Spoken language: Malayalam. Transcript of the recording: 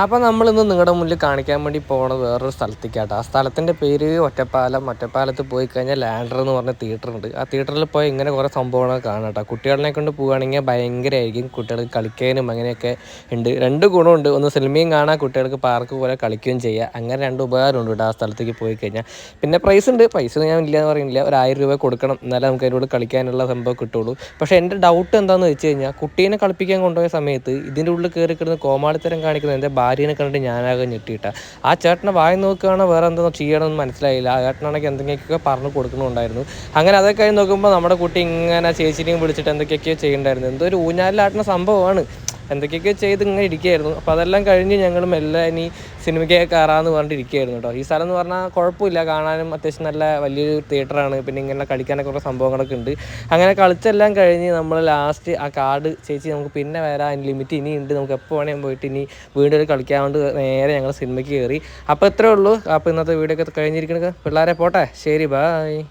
അപ്പോൾ നമ്മളിന്ന് നിങ്ങളുടെ മുന്നിൽ കാണിക്കാൻ വേണ്ടി പോണത് വേറൊരു സ്ഥലത്തേക്കാട്ടോ. ആ സ്ഥലത്തിന്റെ പേര് ഒറ്റപ്പാലം. ഒറ്റപ്പാലത്ത് പോയി കഴിഞ്ഞാൽ ലാൻഡർ എന്ന് പറഞ്ഞ തിയേറ്റർ ഉണ്ട്. ആ തിയേറ്ററിൽ പോയി ഇങ്ങനെ കുറേ സംഭവങ്ങൾ കാണാം കേട്ടോ കുട്ടികളെ കൊണ്ട് പോവുകയാണെങ്കിൽ ഭയങ്കരമായിരിക്കും കുട്ടികൾക്ക് കളിക്കാനും അങ്ങനെയൊക്കെ ഉണ്ട്. രണ്ട് ഗുണമുണ്ട് ഒന്ന് സിനിമയും കാണാം. കുട്ടികൾക്ക് പാർക്ക് പോലെ കളിക്കുകയും ചെയ്യാം. അങ്ങനെ രണ്ട് ഉപകാരമുണ്ട് കേട്ടോ ആ സ്ഥലത്തേക്ക് പോയി കഴിഞ്ഞാൽ. പിന്നെ പ്രൈസ് ഉണ്ട്. പൈസ ഞാൻ ഇല്ല എന്ന് പറയുന്നില്ല. ഒരു ആയിരം രൂപ കൊടുക്കണം. എന്നാലേ നമുക്ക് അതിനോട് കളിക്കാനുള്ള സംഭവം കിട്ടുള്ളൂ. പക്ഷേ എന്റെ ഡൗട്ട് എന്താണെന്ന് വെച്ച് കഴിഞ്ഞാൽ കുട്ടീനെ കളിപ്പിക്കാൻ കൊണ്ടുപോയ സമയത്ത് ഇതിന്റെ ഉള്ളിൽ കയറി കിടന്ന് കോമാളിത്തരം കാണിക്കുന്നത് എന്റെ ഭാര്യനെ കണ്ടിട്ട് ഞാനാകെ ഞെട്ടിയിട്ട. ആ ചേട്ടനെ വായി നോക്കുകയാണോ വേറെ എന്തോ ചെയ്യണമെന്ന് മനസ്സിലായില്ല. ആ ചേട്ടനാണെങ്കിൽ എന്തെങ്കിലുമൊക്കെ പറഞ്ഞു കൊടുക്കണമുണ്ടായിരുന്നു അങ്ങനെ അതൊക്കെ നോക്കുമ്പോൾ നമ്മുടെ കുട്ടി ഇങ്ങനെ ചേച്ചിനെയും വിളിച്ചിട്ട് എന്തൊക്കെയൊക്കെയോ ചെയ്യണ്ടായിരുന്നു. എന്തോ ഒരു ഊഞ്ഞാലിലാട്ടുന്ന സംഭവമാണ്. എന്തൊക്കെയൊക്കെ ചെയ്ത് ഇങ്ങനെ ഇരിക്കുകയായിരുന്നു. അപ്പോൾ അതെല്ലാം കഴിഞ്ഞ് ഞങ്ങൾ മെല്ലെ ഇനി സിനിമയ്ക്കൊക്കെ കയറാമെന്ന് പറഞ്ഞിട്ട് ഇരിക്കുകയായിരുന്നു കേട്ടോ. ഈ സ്ഥലം എന്ന് പറഞ്ഞാൽ കുഴപ്പമില്ല. കാണാനും അത്യാവശ്യം നല്ല വലിയൊരു തിയേറ്ററാണ്. പിന്നെ ഇങ്ങനെ കളിക്കാനൊക്കെ കുറേ സംഭവങ്ങളൊക്കെ ഉണ്ട്. അങ്ങനെ കളിച്ചെല്ലാം കഴിഞ്ഞ് നമ്മൾ ലാസ്റ്റ് ആ കാർഡ് ചേച്ചി നമുക്ക് പിന്നെ വരാൻ ലിമിറ്റ് ഇനി ഉണ്ട്. നമുക്ക് എപ്പോൾ വേണമെങ്കിൽ പോയിട്ട് ഇനി വീണ്ടും ഒരു കളിക്കാണ്ട് നേരെ ഞങ്ങൾ സിനിമയ്ക്ക് കയറി. അപ്പോൾ ഇത്രേ ഉള്ളൂ. അപ്പോൾ ഇന്നത്തെ വീഡിയോ ഒക്കെ കഴിഞ്ഞിരിക്കണത്. പിള്ളേരെ പോട്ടെ. ശരി ബായ്